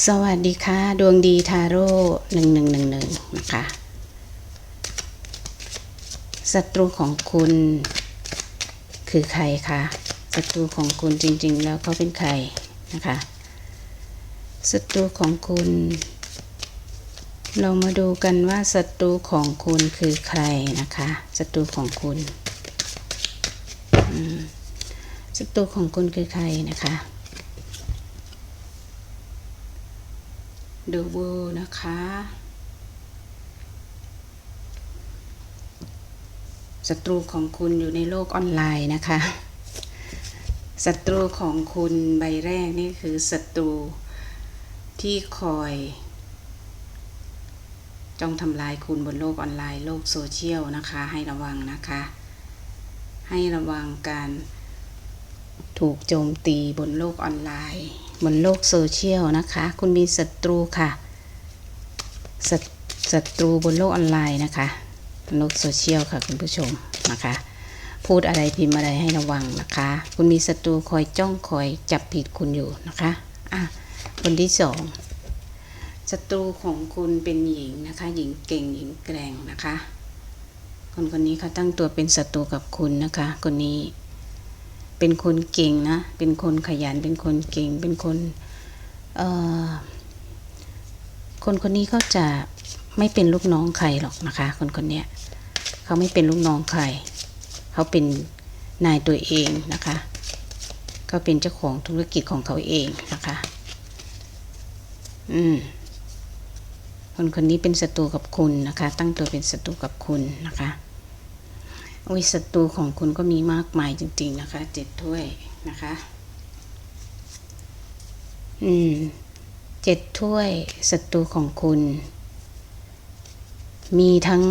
สวัสดีค่ะ ดวงดีทาโร่หนึ่งหนึ่งหนึ่งหนึ่งนะคะศัตรูของคุณคือใครคะศัตรูของคุณจริง ๆ แล้วเขาเป็นใครนะคะศัตรูของคุณ เรามาดูกันว่าศัตรูของคุณคือใครนะคะศัตรูของคุณศัตรูของคุณคือใครนะคะ ดูบูนะคะ ศัตรูของคุณอยู่ในโลกออนไลน์นะคะ ศัตรูของคุณใบแรกนี่คือศัตรูที่คอยจ้องทำลายคุณบนโลกออนไลน์โลกโซเชียลนะคะ ให้ระวังนะคะ ให้ระวังการถูกโจมตีบนโลกออนไลน์ บนโลกโซเชียลนะคะ คุณมีศัตรูค่ะศัศัตรูบนโลกออนไลน์นะคะบนโลกโซเชียลค่ะคุณผู้ชมนะคะ พูดอะไรพิมพ์อะไรให้ระวังนะคะ คุณมีศัตรูคอยจ้องคอยจับผิดคุณอยู่นะคะอะคนที่สองศัตรูของคุณเป็นหญิงนะคะ หญิงเก่งหญิงแกร่งนะคะ คนคนนี้เขาตั้งตัวเป็นศัตรูกับคุณนะคะ คนนี้ เป็นคนเก่งนะ เป็นคนขยัน เป็นคนเก่ง เป็นคนคนคนนี้เขาจะไม่เป็นลูกน้องใครหรอกนะคะ คนคนเนี้ยเขาไม่เป็นลูกน้องใคร เขาเป็นนายตัวเองนะคะเขาเป็นเจ้าของธุรกิจของเขาเองนะคะ อืม คนคนนี้เป็นศัตรูกับคุณนะคะ ตั้งตัวเป็นศัตรูกับคุณนะคะ โอ้ยศัตรูของคุณก็มีมากมายจริง ๆ นะคะเจ็ดถ้วยนะคะ อืมเจ็ดถ้วยศัตรูของคุณ มีทั้ง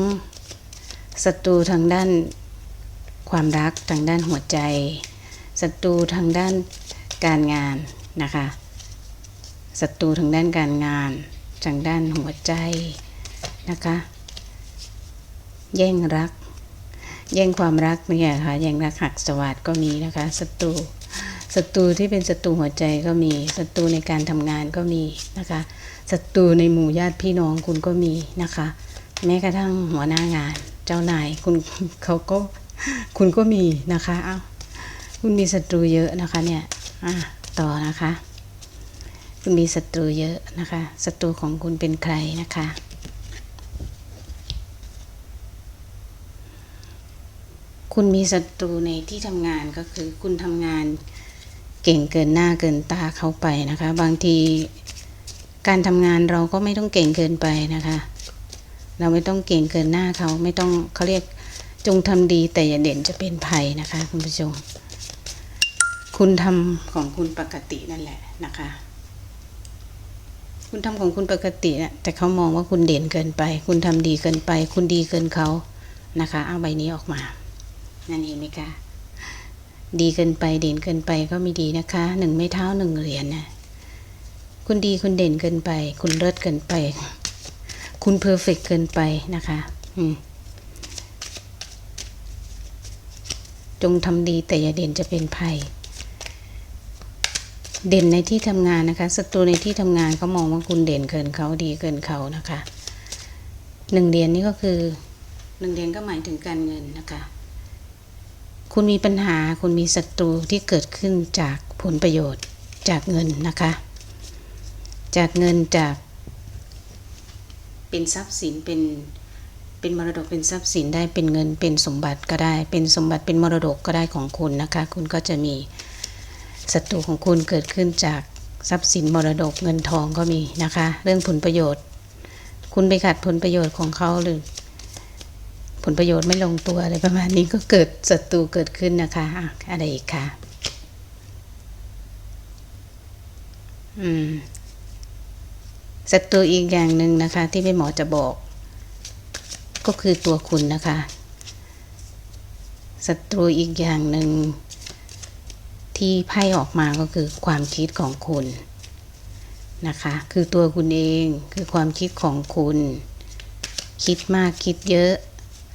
ศัตรูทางด้านความรักทางด้านหัวใจศัตรูทางด้านการงานนะคะศัตรูทางด้านการงานทางด้านหัวใจนะคะ แย่งรัก แย่งความรักเนี่ยค่ะแย่งรักหักสวัสดก็มีนะคะศัตรูศัตรูที่เป็นศัตรูหัวใจก็มีศัตรูในการทำงานก็มีนะคะศัตรูในหมู่ญาติพี่น้องคุณก็มีนะคะ แม้กระทั่งหัวหน้างาน เจ้านายคุณเขาก็คุณก็มีนะคะเอ้าคุณมีศัตรูเยอะนะคะเนี่ยอะต่อนะคะ คุณมีศัตรูเยอะนะคะศัตรูของคุณเป็นใครนะคะ คุณมีศัตรูในที่ทำงานก็คือคุณทำงานเก่งเกินหน้าเกินตาเขาไปนะคะ บางทีการทำงานเราก็ไม่ต้องเก่งเกินไปนะคะ เราไม่ต้องเก่งเกินหน้าเขาไม่ต้องเขาเรียกจงทำดีแต่อย่าเด่นจะเป็นภัยนะคะ คุณผู้ชมคุณทำของคุณปกตินั่นแหละนะคะ คุณทำของคุณปกตินะแต่เขามองว่าคุณเด่นเกินไป คุณทำดีเกินไป คุณดีเกินเขานะคะ เอาใบนี้ออกมา นั่นเห็นไหมคะดีเกินไปเด่นเกินไปก็ไม่ดีนะคะหนึ่งไม่เท่าหนึ่งเหรียญนะคุณดีคุณเด่นเกินไป คุณเลิศเกินไป คุณเพอร์เฟกเกินไปนะคะจงทำดีแต่อย่าเด่นจะเป็นภัย เด่นในที่ทำงานนะคะศัตรูในที่ทำงานเขามองว่าคุณเด่นเกินเขาดีเกินเขานะคะหนึ่งเหรียญนี่ก็คือหนึ่งเหรียญก็หมายถึงการเงินนะคะ คุณมีปัญหาคุณมีศัตรูที่เกิดขึ้นจากผลประโยชน์จากเงินนะคะ จากเงินจาก เป็นทรัพย์สินเป็นเป็นมรดกเป็นทรัพย์สินได้เป็นเงินเป็นสมบัติก็ได้ เป็นสมบัติเป็นมรดกก็ได้ของคุณนะคะ คุณก็จะมีศัตรูของคุณเกิดขึ้นจากทรัพย์สินมรดกเงินทองก็มีนะคะ เรื่องผลประโยชน์ คุณไปขัดผลประโยชน์ของเขาหรือ ผลประโยชน์ไม่ลงตัวอะไรประมาณนี้ก็เกิดศัตรูเกิดขึ้นนะคะอะไรอีกคะอืมศัตรูอีกอย่างหนึ่งนะคะ ที่แม่หมอจะบอก ก็คือตัวคุณนะคะศัตรูอีกอย่างหนึ่งที่ไพ่ออกมาก็คือความคิดของคุณนะคะ คือตัวคุณเองคือความคิดของคุณ คิดมากคิดเยอะ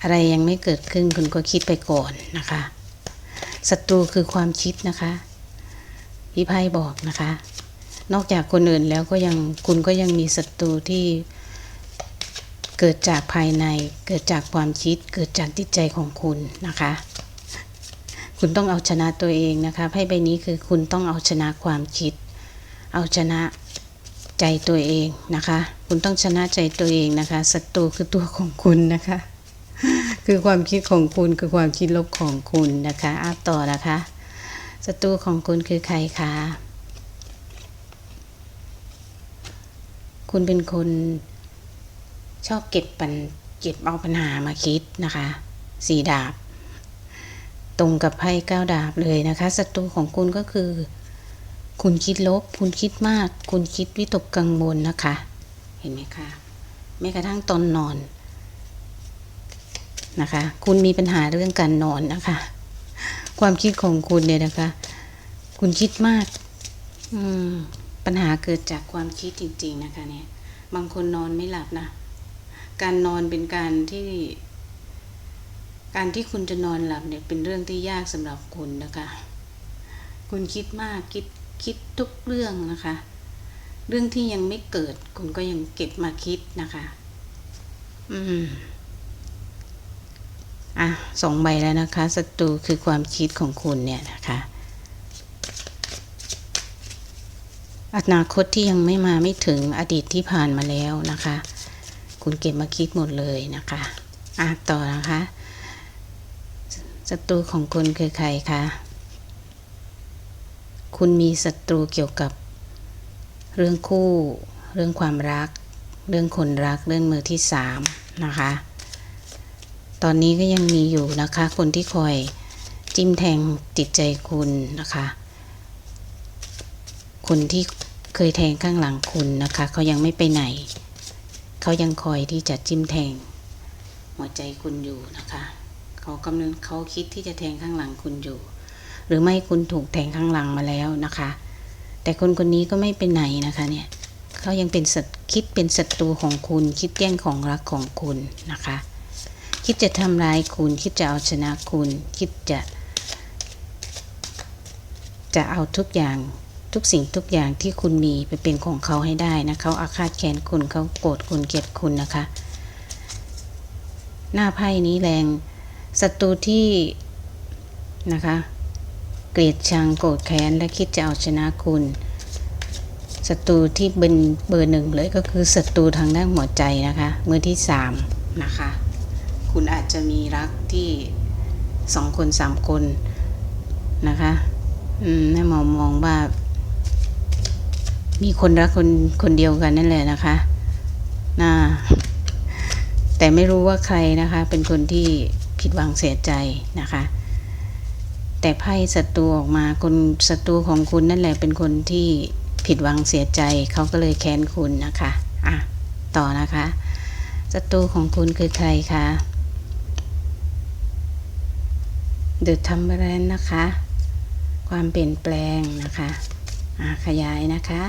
อะไรยังไม่เกิดขึ้นคุณก็คิดไปก่อนนะคะศัตรูคือความคิดนะคะพี่ไพ่บอกนะคะ นอกจากคนอื่นแล้วก็ยังคุณก็ยังมีศัตรูที่เกิดจากภายใน เกิดจากความคิด เกิดจากจิตใจของคุณนะคะ คุณต้องเอาชนะตัวเองนะคะไพ่ใบนี้คือคุณต้องเอาชนะความคิด เอาชนะใจตัวเองนะคะ คุณต้องชนะใจตัวเองนะคะศัตรูคือตัวของคุณนะคะ คือความคิดของคุณคือความคิดลบของคุณนะคะอะต่อนะคะศัตรูของคุณคือใครคะคุณเป็นคนชอบเก็บปัญเก็บเอาปัญหามาคิดนะคะสี่ดาบ ตรงกับไพ่เก้าดาบเลยนะคะศัตรูของคุณก็คือ คุณคิดลบ คุณคิดมาก คุณคิดวิตกกังวลนะคะ เห็นไหมคะแม้กระทั่งตอนนอน นะคะ คุณมีปัญหาเรื่องการนอนนะคะ ความคิดของคุณเนี่ยนะคะ คุณคิดมาก อืม ปัญหาเกิดจากความคิดจริง ๆ นะคะ เนี่ย บางคนนอนไม่หลับนะ การนอนเป็นการที่ การที่คุณจะนอนหลับเนี่ย เป็นเรื่องที่ยากสำหรับคุณนะคะ คุณคิดมากคิดคิดทุกเรื่องนะคะ เรื่องที่ยังไม่เกิด คุณก็ยังเก็บมาคิดนะคะ อืม อะสองใบแล้วนะคะศัตรูคือความคิดของคุณเนี่ยนะคะอนาคตที่ยังไม่มาไม่ถึงอดีตที่ผ่านมาแล้วนะคะ คุณเก็บมาคิดหมดเลยนะคะอะต่อนะคะศัตรูของคุณคือใครคะคุณมีศัตรูเกี่ยวกับเรื่องคู่ เรื่องความรัก เรื่องคนรัก เรื่องมือที่สามนะคะ ตอนนี้ก็ยังมีอยู่นะคะ คนที่คอยจิ้มแทงจิตใจคุณนะคะ คนที่เคยแทงข้างหลังคุณนะคะ เขายังไม่ไปไหน เขายังคอยที่จะจิ้มแทง หัวใจคุณอยู่นะคะเขากำลังเขาคิดที่จะแทงข้างหลังคุณอยู่ หรือไม่คุณถูกแทงข้างหลังมาแล้วนะคะ แต่คนคนนี้ก็ไม่ไปไหนนะคะเนี่ยเขายังเป็นศัตคิดเป็นศัตรูของคุณ คิดแย่งของรักของคุณนะคะ คิดจะทำร้ายคุณ คิดจะเอาชนะคุณ คิดจะ จะเอาทุกอย่างทุกสิ่งทุกอย่างที่คุณมีไปเป็นของเขาให้ได้นะเขาอาฆาตแค้นคุณเขาโกรธคุณเกลียดคุณนะคะ หน้าไพ่นี้แรงศัตรูที่นะคะเกลียดชังโกรธแค้นและคิดจะเอาชนะคุณศัตรูที่เป็นเบอร์หนึ่งเลยก็คือศัตรูทางด้านหัวใจนะคะมือที่สามนะคะ คุณอาจจะมีรักที่สองคนสามคนนะคะอืมแม่หมอมองว่า มีคนรักคนคนเดียวกันนั่นแหละนะคะนะแต่ไม่รู้ว่าใครนะคะ เป็นคนที่ผิดหวังเสียใจนะคะ แต่ไพ่ศัตรูออกมาคนศัตรูของคุณนั่นแหละเป็นคนที่ผิดหวังเสียใจเขาก็เลยแค้นคุณนะคะ อะ ต่อนะคะศัตรูของคุณคือใครคะ เดอะทัมเบรนนะคะ ความเปลี่ยนแปลงนะคะอะขยายนะคะ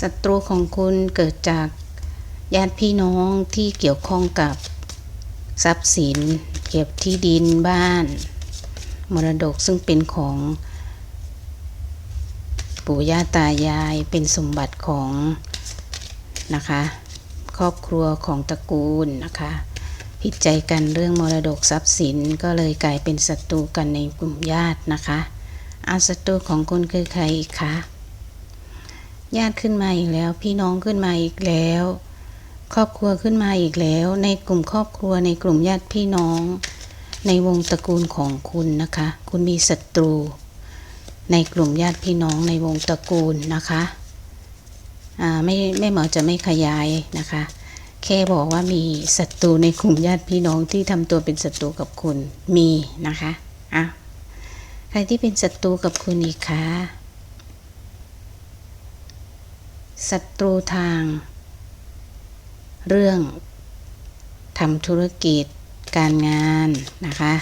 ศัตรูของคุณเกิดจากญาติพี่น้องที่เกี่ยวข้องกับทรัพย์สิน เก็บที่ดินบ้าน มรดกซึ่งเป็นของ ปู่ย่าตายายเป็นสมบัติของนะคะ ครอบครัวของตระกูลนะคะ ผิดใจกันเรื่องมรดกทรัพย์สินก็เลยกลายเป็นศัตรูกันในกลุ่มญาตินะคะอาศัตรูของคุณคือใครอีกคะญาติขึ้นมาอีกแล้ว พี่น้องขึ้นมาอีกแล้ว ครอบครัวขึ้นมาอีกแล้ว ในกลุ่มครอบครัวในกลุ่มญาติพี่น้อง ในวงตระกูลของคุณนะคะ คุณมีศัตรู ในกลุ่มญาติพี่น้องในวงตระกูลนะคะ ไม่ไม่หมอจะไม่ขยายนะคะ แค่บอกว่ามีศัตรูในกลุ่มญาติพี่น้องที่ทำตัวเป็นศัตรูกับคุณมีนะคะอะใครที่เป็นศัตรูกับคุณอีกคะศัตรูทาง เรื่องทำธุรกิจการงานนะคะ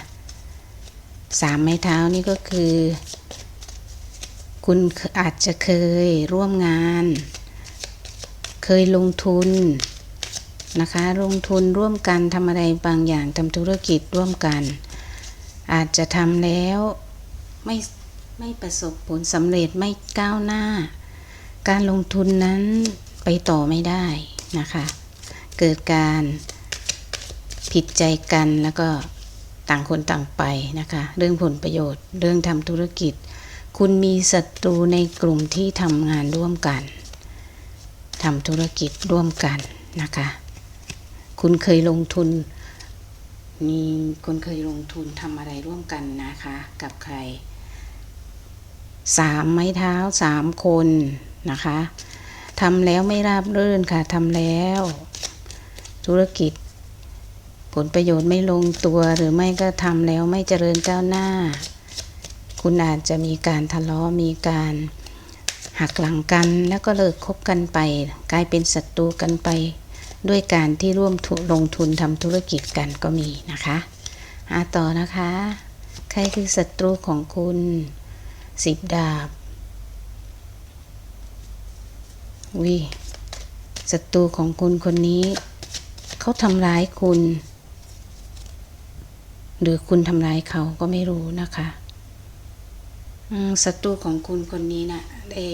สามไม้เท้านี่ก็คือ คุณอาจจะเคยร่วมงาน เคยลงทุนนะคะ ลงทุนร่วมกันทำอะไรบางอย่างทำธุรกิจร่วมกัน อาจจะทำแล้วไม่ไม่ประสบผลสำเร็จไม่ก้าวหน้า การลงทุนนั้นไปต่อไม่ได้นะคะ เกิดการผิดใจกันแล้วก็ต่างคนต่างไปนะคะ เรื่องผลประโยชน์ เรื่องทำธุรกิจ คุณมีศัตรูในกลุ่มที่ทำงานร่วมกัน ทำธุรกิจร่วมกันนะคะ คุณเคยลงทุน มีคนเคยลงทุนทำอะไรร่วมกันนะคะ กับใครสามไม้เท้าสามคนนะคะทำแล้วไม่ราบรื่นค่ะทำแล้ว ธุรกิจ ผลประโยชน์ไม่ลงตัวหรือไม่ก็ทำแล้วไม่เจริญก้าวหน้า คุณอาจจะมีการทะเลาะมีการ หักหลังกันแล้วก็เลิกคบกันไป กลายเป็นศัตรูกันไป ด้วยการที่ร่วมทุลงทุนทำธุรกิจกันก็มีนะคะอาต่อนะคะ ใครคือศัตรูของคุณสิบดาบวิศัตรูของคุณคนนี้ เขาทำร้ายคุณ หรือคุณทำร้ายเขาก็ไม่รู้นะคะ ศัตรูของคุณคนนี้นะ่ะได้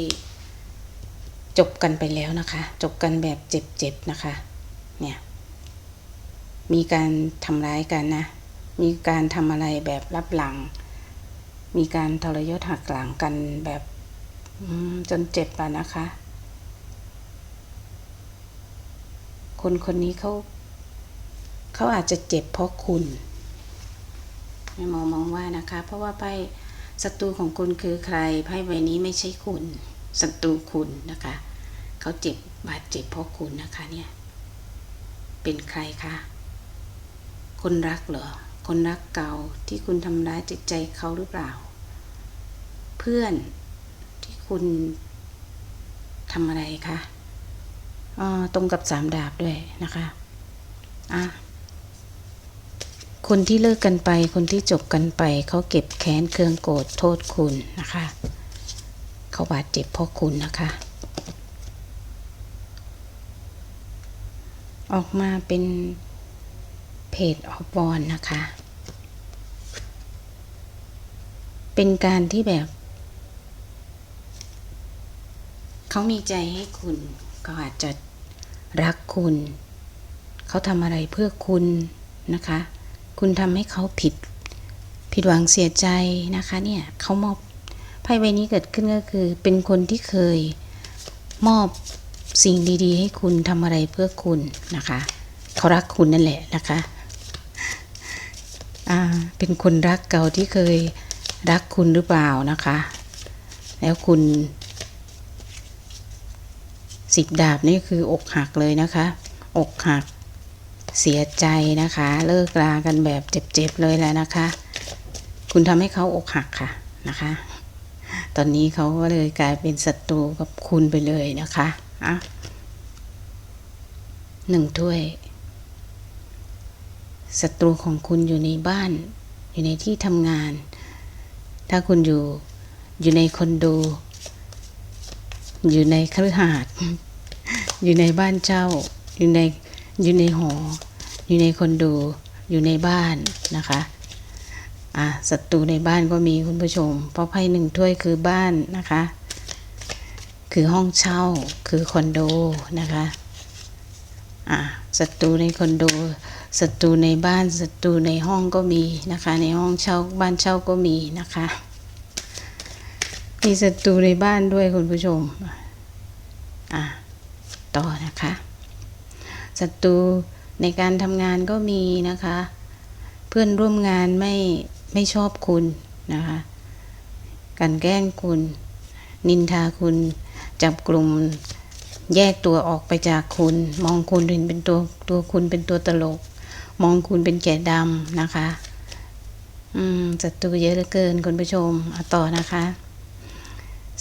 จบกันไปแล้วนะคะ จบกันแบบเจ็บๆนะคะ เนี่ย มีการทำร้ายกันนะ มีการทำอะไรแบบรับหลัง มีการทรยศหักหลังกันแบบจนเจ็บอะนะคะ คนคนนี้เขาเขาอาจจะเจ็บเพราะคุณแม่หมอมองว่านะคะ เพราะว่าไพ่ ศัตรูของคุณคือใครไพ่ใบนี้ไม่ใช่คุณศัตรูคุณนะคะ เขาเจ็บบาดเจ็บเพราะคุณนะคะเนี่ย เป็นใครคะคนรักเหรอคนรักเก่าที่คุณทำร้ายจิตใจเขาหรือเปล่า เพื่อนที่คุณทำอะไรคะอ่าตรงกับสามดาบด้วยนะคะ อะ คนที่เลิกกันไป คนที่จบกันไป เขาเก็บแค้นเครืองโกรธโทษคุณนะคะ เขาบาดเจ็บเพราะคุณนะคะ ออกมาเป็นเพจออฟบอลนะคะ เป็นการที่แบบ เขามีใจให้คุณเขาอาจจะรักคุณ เขาทำอะไรเพื่อคุณนะคะ คุณทำให้เขาผิด ผิดหวังเสียใจนะคะเนี่ยเขามอบไพ่ใบนี้เกิดขึ้นก็คือ เป็นคนที่เคยมอบสิ่งดี ๆ ให้คุณทำอะไรเพื่อคุณนะคะเขารักคุณนั่นแหละนะคะอ่าเป็นคนรักเก่าที่เคยรักคุณหรือเปล่านะคะ แล้วคุณสิบดาบนี่คืออกหักเลยนะคะ อกหัก เสียใจนะคะ เลิกลากันแบบเจ็บๆเลยแหละนะคะ คุณทำให้เขาอกหักค่ะนะคะ ตอนนี้เขาก็เลยกลายเป็นศัตรูกับคุณไปเลยนะคะอะหนึ่งถ้วยศัตรูของคุณอยู่ในบ้าน อยู่ในที่ทำงาน ถ้าคุณอยู่อยู่ในคอนโด อยู่ในคฤหาสน์อยู่ในบ้านเช่าอยู่ใน อยู่ในหอ อยู่ในคอนโด อยู่ในบ้านนะคะ อะศัตรูในบ้านก็มีคุณผู้ชม เพราะไพ่หนึ่งถ้วยคือบ้านนะคะ คือห้องเช่า คือคอนโดนะคะ อะศัตรูในคอนโด ศัตรูในบ้าน ศัตรูในห้องก็มีนะคะ ในห้องเช่า บ้านเช่าก็มีนะคะ มีศัตรูในบ้านด้วยคุณผู้ชม อะ ต่อนะคะ ศัตรูในการทำงานก็มีนะคะ เพื่อนร่วมงานไม่ไม่ชอบคุณนะคะกันแกล้งคุณ นินทาคุณ จับกลุ่มแยกตัวออกไปจากคุณ มองคุณเห็นเป็นตัวตัวคุณเป็นตัวตลก มองคุณเป็นแก่ดำนะคะอืมศัตรูเยอะเหลือเกินคุณผู้ชมเอาต่อนะคะ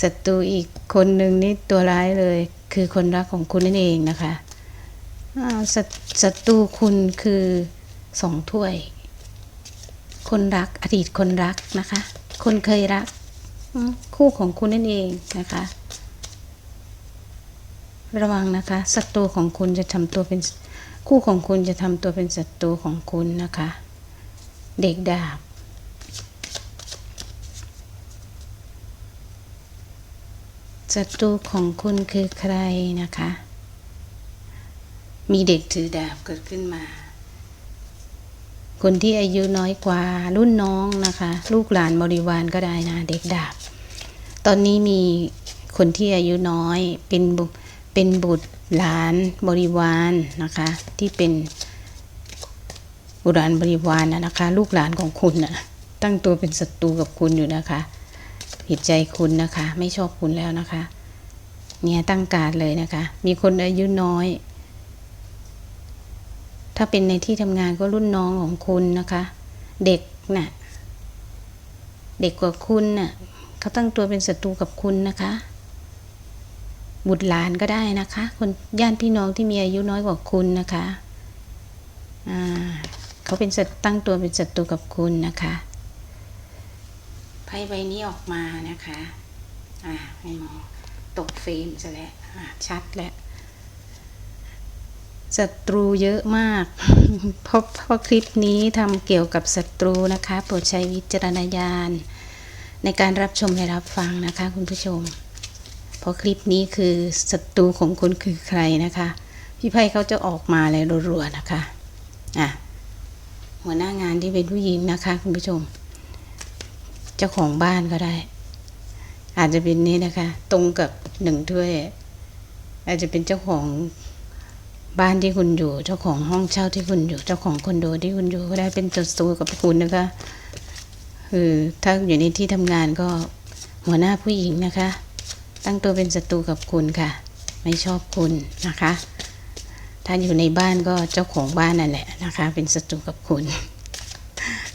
ศัตรูอีกคนหนึ่งนี่ตัวร้ายเลย คือคนรักของคุณนั่นเองนะคะ ศัตรูคุณคือสองถ้วย คนรักอดีตคนรักนะคะ คนเคยรัก คู่ของคุณนั่นเองนะคะ ระวังนะคะศัตรูของคุณจะทำตัวเป็นคู่ของคุณจะทำตัวเป็นศัตรูของคุณนะคะ เด็กดาบศัตรูของคุณคือใครนะคะ มีเด็กถือดาบเกิดขึ้นมา คนที่อายุน้อยกว่ารุ่นน้องนะคะ ลูกหลานบริวารก็ได้นะ เด็กดาบ ตอนนี้มีคนที่อายุน้อยเป็นบุเป็นบุตรหลานบริวารนะคะ ที่เป็นบุตรหลานบริวารนะนะคะ ลูกหลานของคุณนะตั้งตัวเป็นศัตรูกับคุณอยู่นะคะผิดใจคุณนะคะ ไม่ชอบคุณแล้วนะคะ เนี่ยตั้งการเลยนะคะ มีคนอายุน้อย ถ้าเป็นในที่ทำงานก็รุ่นน้องของคุณนะคะ เด็กน่ะเด็กกว่าคุณน่ะเขาตั้งตัวเป็นศัตรูกับคุณนะคะ บุตรหลานก็ได้นะคะ คนญาติพี่น้องที่มีอายุน้อยกว่าคุณนะคะเขาเป็นตั้งตัวเป็นศัตรูกับคุณนะคะไพ่ใบนี้ออกมานะคะ อ่าให้มองตกเฟรมซะแล้วชัดแล้ว ศัตรูเยอะมาก เพราะเพราะคลิปนี้ทำเกี่ยวกับศัตรูนะคะ โปรดใช้วิจารณญาณ ในการรับชมและรับฟังนะคะคุณผู้ชม เพราะคลิปนี้คือศัตรูของคุณคือใครนะคะ พี่ไพ่เขาจะออกมาเลยรัวๆนะคะอะหัวหน้างานที่เป็นผู้หญิงนะคะ คุณผู้ชม เจ้าของบ้านก็ได้ อาจจะเป็นนี้นะคะ ตรงกับหนึ่งถ้วย อาจจะเป็นเจ้าของ บ้านที่คุณอยู่เจ้าของห้องเช่าที่คุณอยู่เจ้าของคอนโดที่คุณอยู่ก็ได้เป็นศัตรูกับคุณนะคะ คือถ้าอยู่ในที่ทำงานก็หัวหน้าผู้หญิงนะคะ ตั้งตัวเป็นศัตรูกับคุณค่ะ ไม่ชอบคุณนะคะ ถ้าอยู่ในบ้านก็เจ้าของบ้านนั่นแหละนะคะ เป็นศัตรูกับคุณ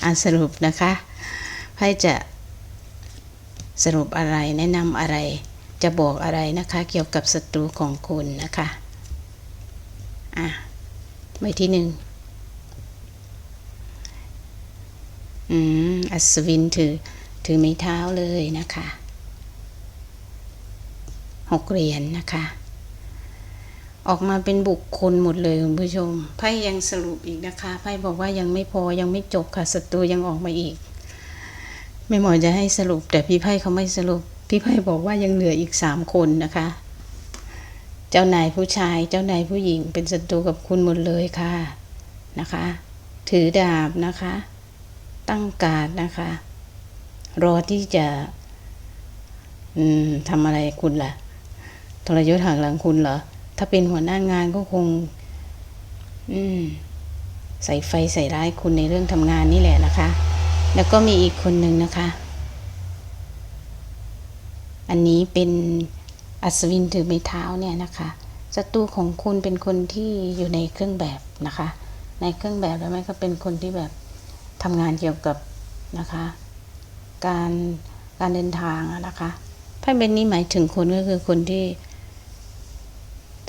อ่านสรุปนะคะไพ่จะสรุปอะไรแนะนำอะไรจะบอกอะไรนะคะ เกี่ยวกับศัตรูของคุณนะคะ อะใบที่หนึ่งอืมอัศวินถือ ถือไม้เท้าเลยนะคะหกเหรียญนนะคะ ออกมาเป็นบุคคลหมดเลยคุณผู้ชม ไพ่ยังสรุปอีกนะคะไพ่บอกว่ายังไม่พอยังไม่จบค่ะศัตรูยังออกมาอีก ไม่หมอจะให้สรุป แต่พี่ไพ่เขาไม่สรุป พี่ไพ่บอกว่ายังเหลืออีกสามคนนะคะ จ้านายผู้ชาย เจ้านายผู้หญิง เป็นศัตรูกับคุณหมดเลยค่ะนะคะ ถือดาบนะคะ ตั้งการดนะคะ รอที่จะทำอะไรคุณล่ะทรยศหักหลังคุณเหรอ ถ้าเป็นหัวหน้างานก็คง อืม ใส่ไฟใส่ร้ายคุณในเรื่องทำงานนี่แหละนะคะ แล้วก็มีอีกคนหนึ่งนะคะ อันนี้เป็น อัศวินถือไม้เท้าเนี่ยนะคะศัตรูของคุณเป็นคนที่อยู่ในเครื่องแบบนะคะ ในเครื่องแบบแล้วไม่ก็เป็นคนที่แบบทำงานเกี่ยวกับนะคะ การการเดินทางนะคะไพ่เบนนี้หมายถึงคนก็คือคนที่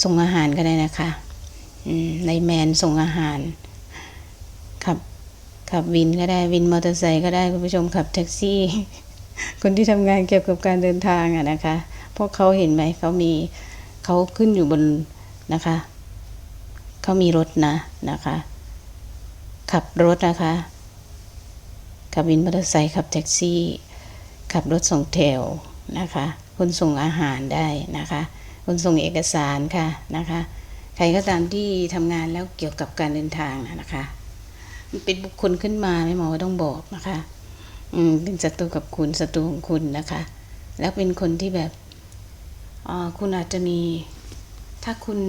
ส่งอาหารก็ได้นะคะในแมนส่งอาหารขับขับวินก็ได้วินมอเตอร์ไซค์ก็ได้คุณผู้ชมขับแท็กซี่ คนที่ทำงานเกี่ยวกับการเดินทางอะนะคะ พราะเขาเห็นไหมเขามีเขาขึ้นอยู่บนนะคะ เขามีรถนะนะคะ ขับรถนะคะ ขับวินมอเตอร์ไซค์ขับแท็กซี่ ขับรถส่งแถวนะคะคนส่งอาหารได้นะคะคนส่งเอกสารค่ะนะคะ ใครก็ตามที่ทำงานแล้วเกี่ยวกับการเดินทางนะนะคะมันเป็นบุคคลขึ้นมาไม่หมอต้องบอกนะคะ อืมเป็นศัตรูกับคุณศัตรูของคุณนะคะ แล้วเป็นคนที่แบบ คุณอาจจะมี ถ้าคุณ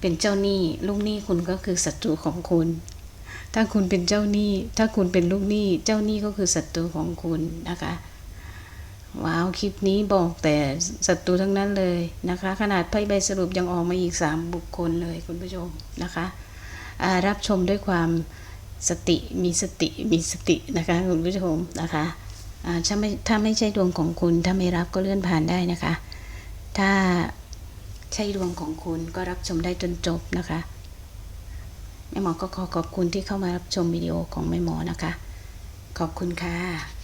เป็นเจ้าหนี้ลูกหนี้คุณก็คือศัตรูของคุณ ถ้าคุณเป็นเจ้าหนี้ ถ้าคุณเป็นลูกหนี้ เจ้าหนี้ก็คือศัตรูของคุณนะคะ ว้าวคลิปนี้บอกแต่ศัตรูทั้งนั้นเลยนะคะ ขนาดไพ่ใบสรุปยังออกมาอีกสามบุคคลเลยคุณผู้ชมนะคะรับชมด้วยความสติมีสติมีสตินะคะคุณผู้ชมนะคะถ้าไม่ถ้าไม่ใช่ดวงของคุณถ้าไม่รับก็เลื่อนผ่านได้นะคะ ถ้าใช่ดวงของคุณก็รับชมได้จนจบนะคะแม่หมอก็ขอขอบคุณที่เข้ามารับชมวิดีโอของแม่หมอนะคะ ขอบคุณค่ะ